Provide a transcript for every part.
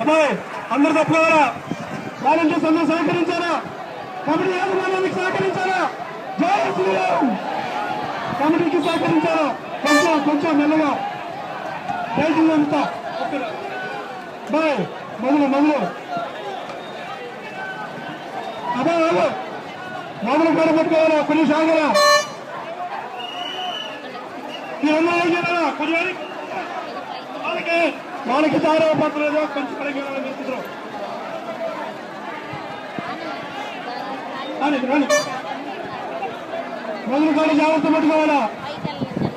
అబ్బాయి అందరు తప్పుకోవాలా? వాలంటీర్స్ అందరూ సహకరించారా కమిటీ యాజమాన్యానికి సహకరించారా జై శ్రీరామ్! కమిటీకి సహకరించారా కొంచెం కొంచెం మెల్లగా. రైతులు అంతా బాయ్ మొదలు మొదలు. అబ్బాయి బాబు మొదలు కూడా పట్టుకోవాలా? కొన్ని సాగరా. మీరన్నా ఏం చేయాలా? కొన్ని వాళ్ళకి వాళ్ళకి చాలా పడలేదు కొంచెం పడగ మొదలు కూడా జాగ్రత్త పెట్టుకోవాలా?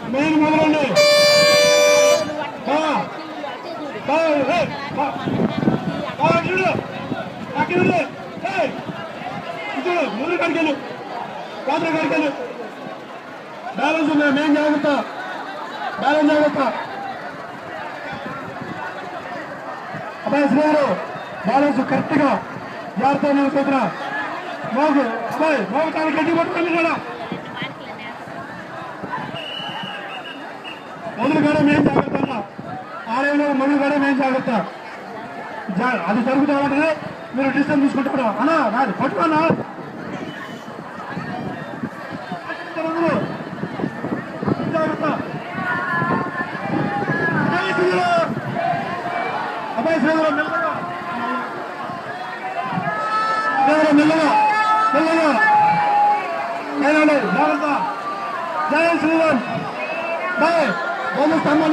మెయిన్ మొదలండి. చూడు. అక్కడ చూడు. ఏయ్, ముందు కడికెళ్ళు పాత్ర కడికెళ్ళు బ్యాలెన్స్ ఉన్నాయి మెయిన్ జాగ్రత్త. బ్యాలెన్స్ జాగ్రత్త. అబ్బాయి శ్రీగారు బ్యాలెన్స్ కరెక్ట్గా జాగ్రత్త నేను చేతున్నా మోగు. అబ్బాయి మోగు తాను గడ్డి పట్టుకుంది కదా మొదలు కూడా మేము జాగ్రత్త ఆలయంలో మొదలు కూడా మేము జాగ్రత్త అది జరుగుతామంటే మీరు డిస్టెన్స్ తీసుకుంటారు అన్నా రాదు పట్టుకోన్నా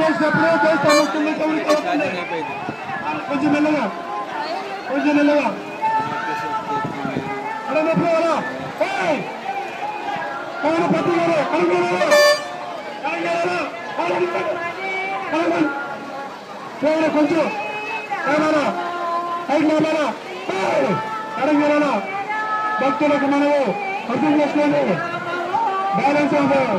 బొమ్మ స్తంభం వేసినప్పుడు జై స్తంభం కింద కవిడి అవుతుంది కొంచెం మెల్లగా కొంచెం మెల్లగా అడగప్పుడు ఎవరా ఏయ్! పైన పట్టు గారు కనుగొనారు కనుగొనారు కనుగొని ఎవరు కొంచెం ఏమన్నా పైకి మాట్లాడా అడగరా భక్తులకు మనము అర్థం చేసుకోండి బ్యాలెన్స్ అవుతారు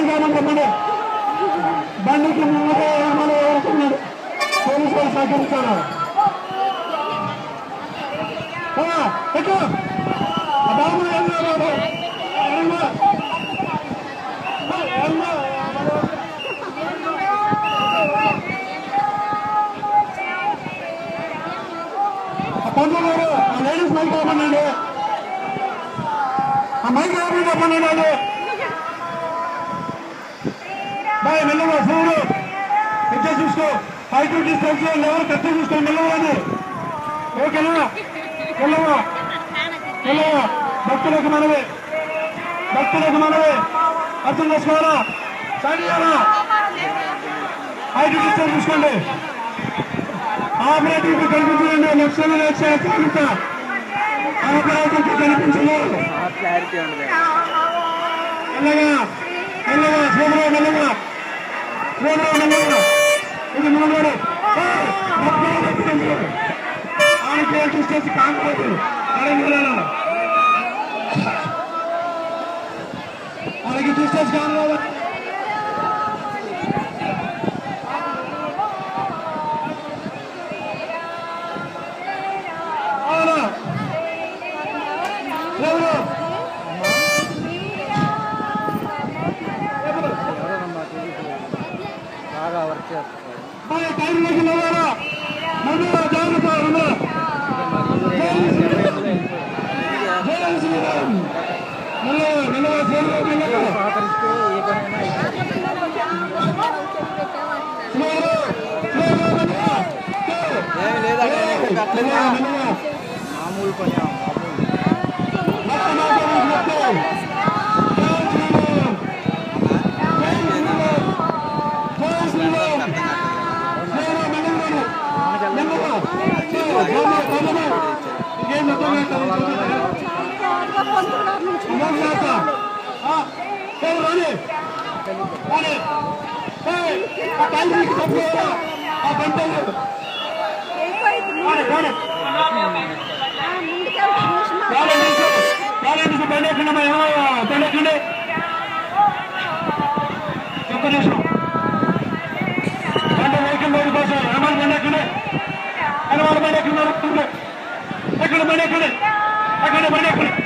మైదానం రమ్మని బండికి ముందుగా బాయ్ మెల్లగా చూడు పిక్చర్ చూసుకో. ఫైవ్ డిస్టెన్స్లో ఎవరు కత్తి చూసుకో మెల్లవాడు ఓకేనా? మెల్లగా మెల్లగా భక్తులకు మనవే. భక్తులకు మనవే. అర్థం చేసుకోవాలా? స్టార్ట్ చేయాలా? డిస్టెన్స్ చూసుకోండి. ఆపరేటివ్ కనిపించండి లక్షలు లక్ష జాగ్రత్త ఆపరేటివ్ కనిపించలేదు క్లారిటీ ఉండదు సోదరు చూసేసి కాకపోతే వాళ్ళకి చూసేసి కాదు ఎక్కండి బండి ఎక్కండి ఒక్క నిమిషం బండి వెహికల్ లోడ్ కోసం హనుమాన్ బండి ఎక్కండి హనుమాన్ బండి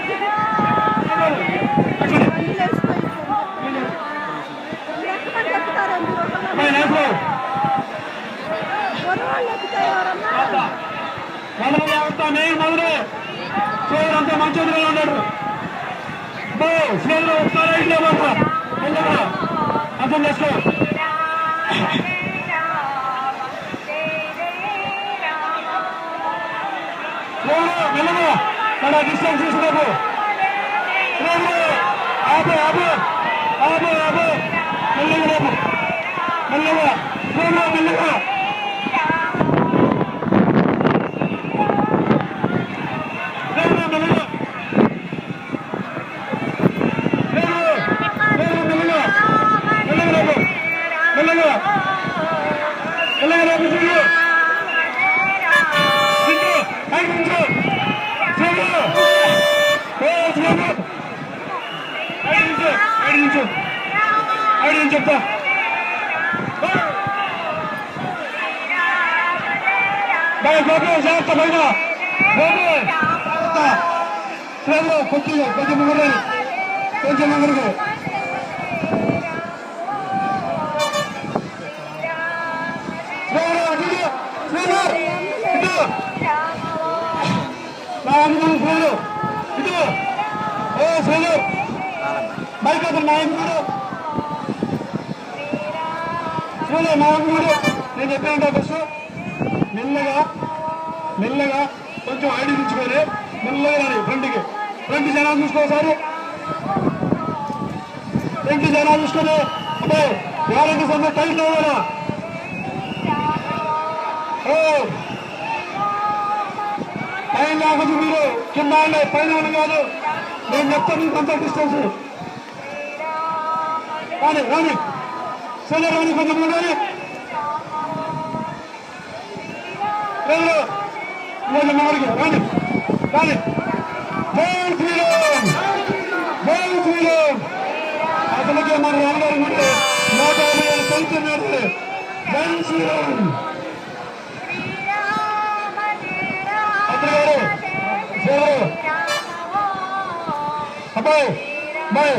మొదలు వ్యవస్థ నేను మొదలు సోదరు అంతా మంచోదిగా ఉన్నాడు. బో సోదరు ఒకసారి ఇంట్లో మాట వెళ్ళరా? అర్థం చేసుకో. సోదరు మన డిస్టెన్స్ తీసుకోకు ఆపు ఆపు. ఆపు ఆపు. మెల్లగా రేపు మెల్లగా. సోదరు మెల్లగా మెల్లగా. Dai, proprio esatto, vai là! Proprio! Sta! Trello, continua, continua a correre! Continua a correre! Trello, continua! Trello! Continua! Dai, andiamo, Trello! Continua! Oh, Trello! Vai, Trello, vai, Trello! Trello, vai, Trello! Ne dipende da questo? మెల్లగా మెల్లగా కొంచెం ID తెచ్చుకొని మెల్లగా రండి ఫ్రంట్కి front జనాలు చూసుకోసారి front జనాలు చూసుకొని అబ్బాయి వారంటీ సొంత టైట్ అవ్వాలా పైన కాకపోతే మీరు కింద ఉండే పైన ఉండి కాదు. నేను చెప్తాను మీకు అంత డిస్టెన్స్ కానీ రాని. సరే రాని కొంచెం రాని. రేపు మూడు మూడుకి రాని రాని జై శ్రీరామ్ జై శ్రీరామ్ అసలుకే మన రామగారు ఉంటే నూట యాభై ఏళ్ళు పెంచున్నాడు జై శ్రీరామ్ అతను గారు సేవరు అబ్బాయి అబ్బాయి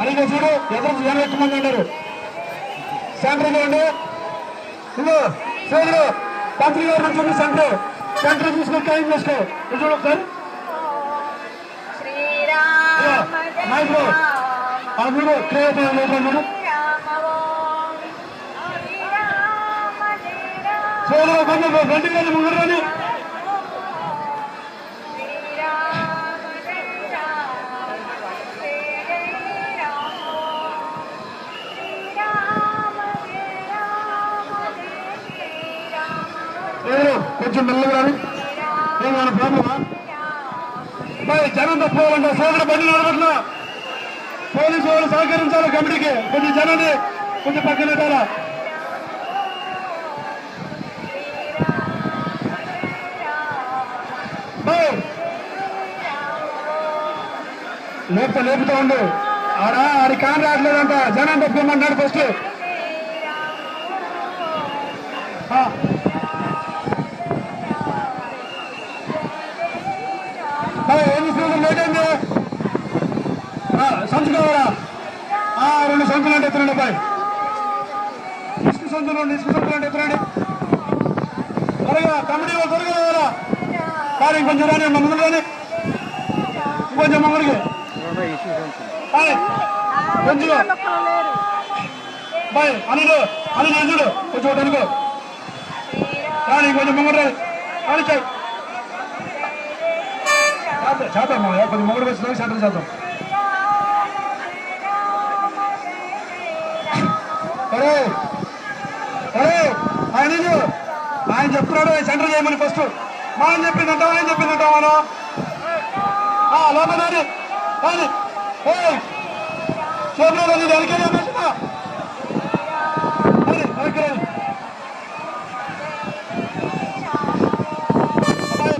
అడిగే చూడు ఎదురు జనం ఎక్కువ మంది ఉన్నారు సెంటర్ చూడండి ఇదిగో पांचवी और मतलब सेंटर सेंटर में उसको टाइम वेस्ट है इधर लोग sir Shri Ram hi bro हम लोग क्रिएट है लोग हम लोग சோலோ வந்து ரெண்டு பேரும் முன்னாடி కొంచెం మెల్లగా రాని. ఏమైనా ప్రాబ్లమా? మరి జనం తప్పుకోవాలంటే సోదరు బండి నడవట్లా పోలీసు వాళ్ళు సహకరించాలి కమిటీకి. కొంచెం జనాన్ని కొంచెం పక్కన పెట్టాలా? లేపుతా లేపుతా ఉండు. ఆడా ఆడి కాన్ రావట్లేదంట జనం తప్పుకోమన్నాడు ఫస్ట్. ఆ, ఆ, రెండు సంతులు అంటే ఎత్తురండి అబ్బాయి. ఇసుకు సంతులు ఇసుకు సంతులు అంటే ఎత్తురండి త్వరగా కమిటీ వాళ్ళు త్వరగా రావాలా కానీ ఇంకొంచెం రాని మా ముందు రాని. ఇంకొంచెం మమ్మల్ని కొంచెం. లేరు బాయ్ అనిలు అని చూడు? కొంచెం ఒకటి అనుకో. కానీ కొంచెం ముంగడు రాని. అని చెయ్యి చేద్దాం కొంచెం మొగుడు వచ్చి చేద్దాం చేద్దాం. అరే అరే ఆయన ఆయన చెప్తున్నాడు సెంటర్ చేయమని ఫస్ట్ మనం ఆయన చెప్పిందంటావా ఆయన చెప్పిందంటావా మనం ఆ లోపల రాని రాని ఏయ్ చేతిలో వెనకే అమ్మా. రండి, వెనక్కి రండి. అబ్బాయి,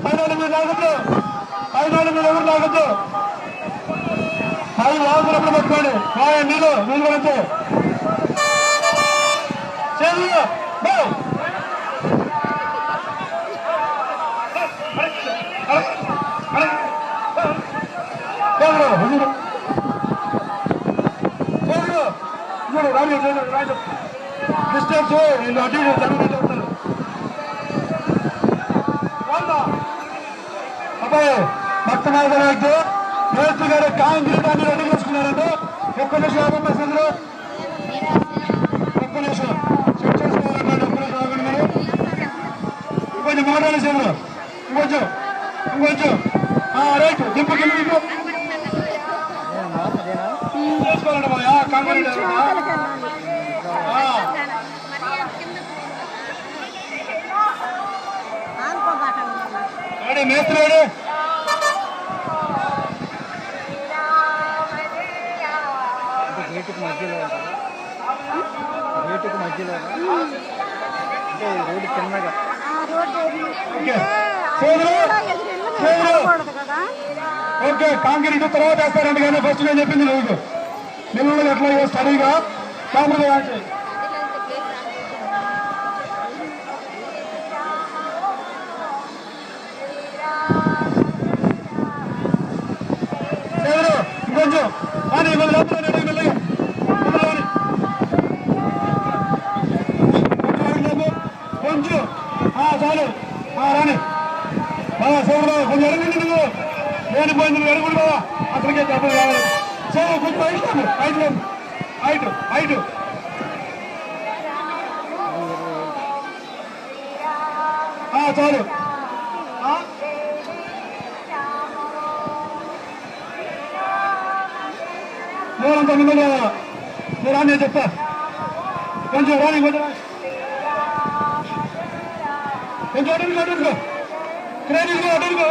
అటు ఇటు జరుగుతూ ఉంటారు రాందా. అబ్బాయి భక్త నాయకుడు రైతు గారు కాంక్రీట్ అని రెడీ చేసుకున్నారంటే ఒక్క నిమిషం ఆగమ్మా ఆ, కాంక్రీట్ కొంచెం ఆ, అవతలకి వెళ్ళాలి. ఆ. ఆనుకోబాకండి. రెడీ మేస్త్రి రెడీ అంటే గేటుకి మధ్యలో ఉంటుంది గేటుకి మధ్యలో అంటే ఈ రోడ్డు చిన్నగా ఆ రోడ్డు ఎదురు- ఓకే ఆ చేతులు కూడా ఎదురెళ్ళి మేము చేతులు వెళ్ళకూడదు కదా ఓకే కాంక్రీట్ తర్వాత వేస్తారండి కానీ ఫస్ట్ నేను చెప్పింది నువ్వు మిమ్మల్ని ఎట్లా స్టడీగా కాంక్రీట్ యాడ్ నేను పోయింది నువ్వు ఎరగండి బాబా అక్కడికే డబ్బులు కావాలి సోదరు కొంచెం హైట్ లేపు హైట్ లేపు హైట్ హైట్ ఆ, చాలు ఆ? మూలంతా మిమ్మల్ని రావాలా నువ్వు రాని నేను చెప్తా కొంచెం రాని కొంచెం రాని. కొంచెం అడుగు అడుగు క్రేన్ ఇదిగో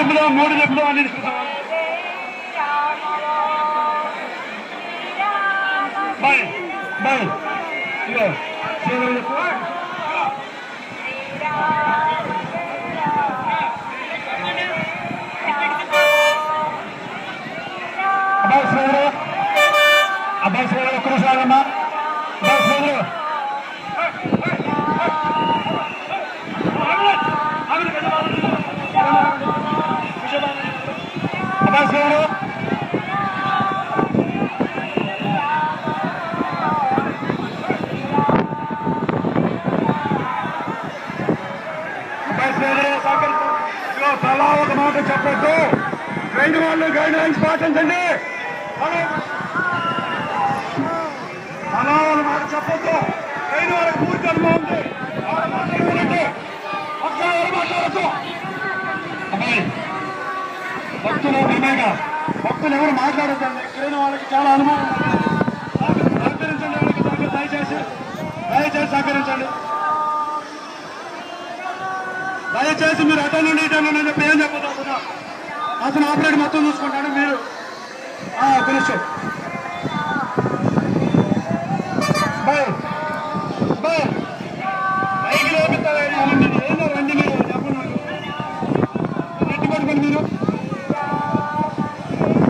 ముక్కు చెప్పులు మూడు చెప్పులు అన్ని తీసుకుంటావా బాయ్ బాయ్ ఇగో శ్రీరామ్ చెప్పు ఒక మాట చెప్పొద్దు. ట్రైన్ వాళ్ళు గైడ్ లైన్స్ పాటించండి అలా వాళ్ళ మాట చెప్పొద్దు. ట్రైన్ వాళ్ళకి పూర్తి అనుభవం ఉంది. వాళ్ళ మాట అక్కడ ఎవరు మాట్లాడద్దు అబ్బాయి భక్తులు నిర్ణయగా భక్తులు ఎవరు మాట్లాడద్దండి? ట్రైన్ వాళ్ళకి చాలా అనుభవం ఉంది. సహకరించండి వాళ్ళకి దయచేసి దయచేసి సహకరించండి. దయచేసి మీరు అటో నుండి ఇటో నుండి చెప్పి ఏం చెప్పబోతున్నా అతను ఆపరేట్ మొత్తం చూసుకుంటాడు మీరు తెలుసు బాయ్. బాయ్. రండి మీరు ఎప్పుడు మీరు